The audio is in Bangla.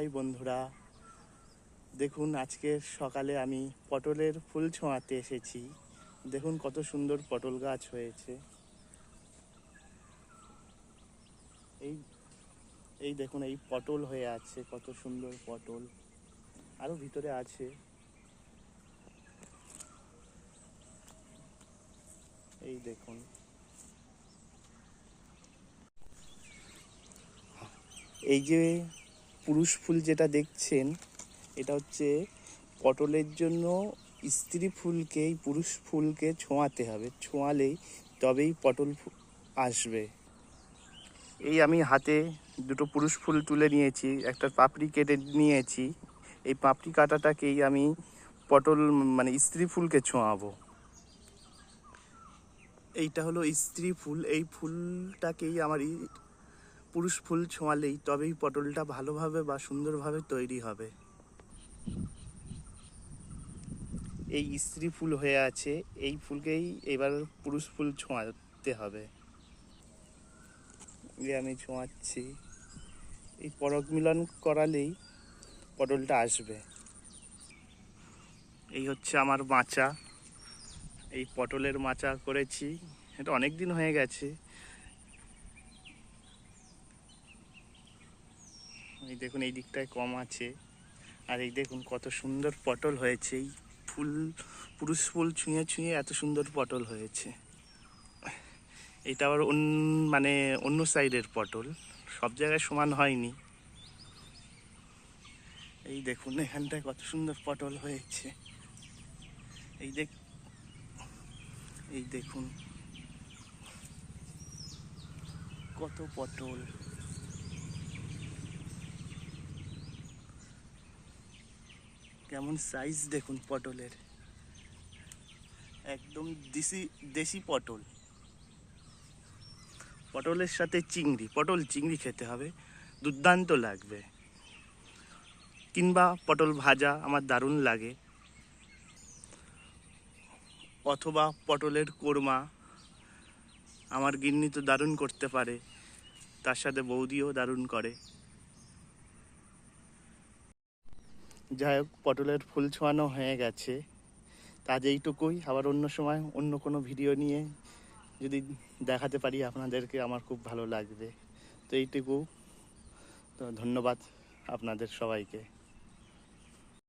হাই বন্ধুরা। দেখুন, আজকে সকালে আমি পটলের ফুল ছোঁয়াতে এসেছি। দেখুন কত সুন্দর পটল গাছ হয়েছে। এই এই দেখুন, এই পটল হয়ে আছে, কত সুন্দর পটল। আরও ভিতরে আছে। এই দেখুন। এই যে পুরুষ ফুল যেটা দেখছেন, এটা হচ্ছে পটলের জন্য স্ত্রী ফুলকে পুরুষ ফুলকে ছোঁয়াতে হবে। ছোঁয়ালেই তবেই পটল আসবে। এই আমি হাতে দুটো পুরুষ ফুল তুলে নিয়েছি, একটা পাপড়ি কেটে নিয়েছি। এই পাপড়ি কাটাটাকেই আমি পটল মানে স্ত্রী ফুলকে ছোঁয়াবো। এইটা হলো স্ত্রী ফুল। এই ফুলটাকেই আমার পুরুষ ফুল ছোঁয়ালেই তবেই পটলটা ভালোভাবে বা সুন্দরভাবে তৈরি হবে। এই স্ত্রী ফুল হয়ে আছে, এই ফুলকেই এবার পুরুষ ফুল ছোঁয়াতে হবে। এই আমি ছোঁয়াচ্ছি। এই পরক মিলন করালেই পটলটা আসবে। এই হচ্ছে আমার মাচা। এই পটলের মাচা করেছি। এটা অনেক দিন হয়ে গেছে। এই দেখুন, এই দিকটায় কম আছে। আর এই দেখুন, কত সুন্দর পটল হয়েছে। এই ফুল, পুরুষ ফুল ছুঁয়ে ছুঁয়ে এত সুন্দর পটল হয়েছে। এটা আবার অন্য মানে অন্য সাইডের পটল। সব জায়গায় সমান হয়নি। এই দেখুন, এখানটায় কত সুন্দর পটল হয়েছে। এই দেখ, এই দেখুন, কত পটল। কেমন সাইজ দেখুন পটলের। একদম দেশি দেশি পটল। পটলের সাথে চিংড়ি, পটল চিংড়ি খেতে হবে, দুর্দান্ত লাগবে। কিংবা পটল ভাজা আমার দারুণ লাগে। অথবা পটলের কোরমা আমার গিন্নি তো দারুণ করতে পারে, তার সাথে বৌদিও দারুণ করে। যাই হোক, পটলের ফুল ছোঁয়ানো হয়ে গেছে। কাজ এইটুকুই। আবার অন্য সময় অন্য কোনো ভিডিও নিয়ে যদি দেখাতে পারি, আপনাদেরকে আমার খুব ভালো লাগবে। তো এইটুকু। তো ধন্যবাদ আপনাদের সবাইকে।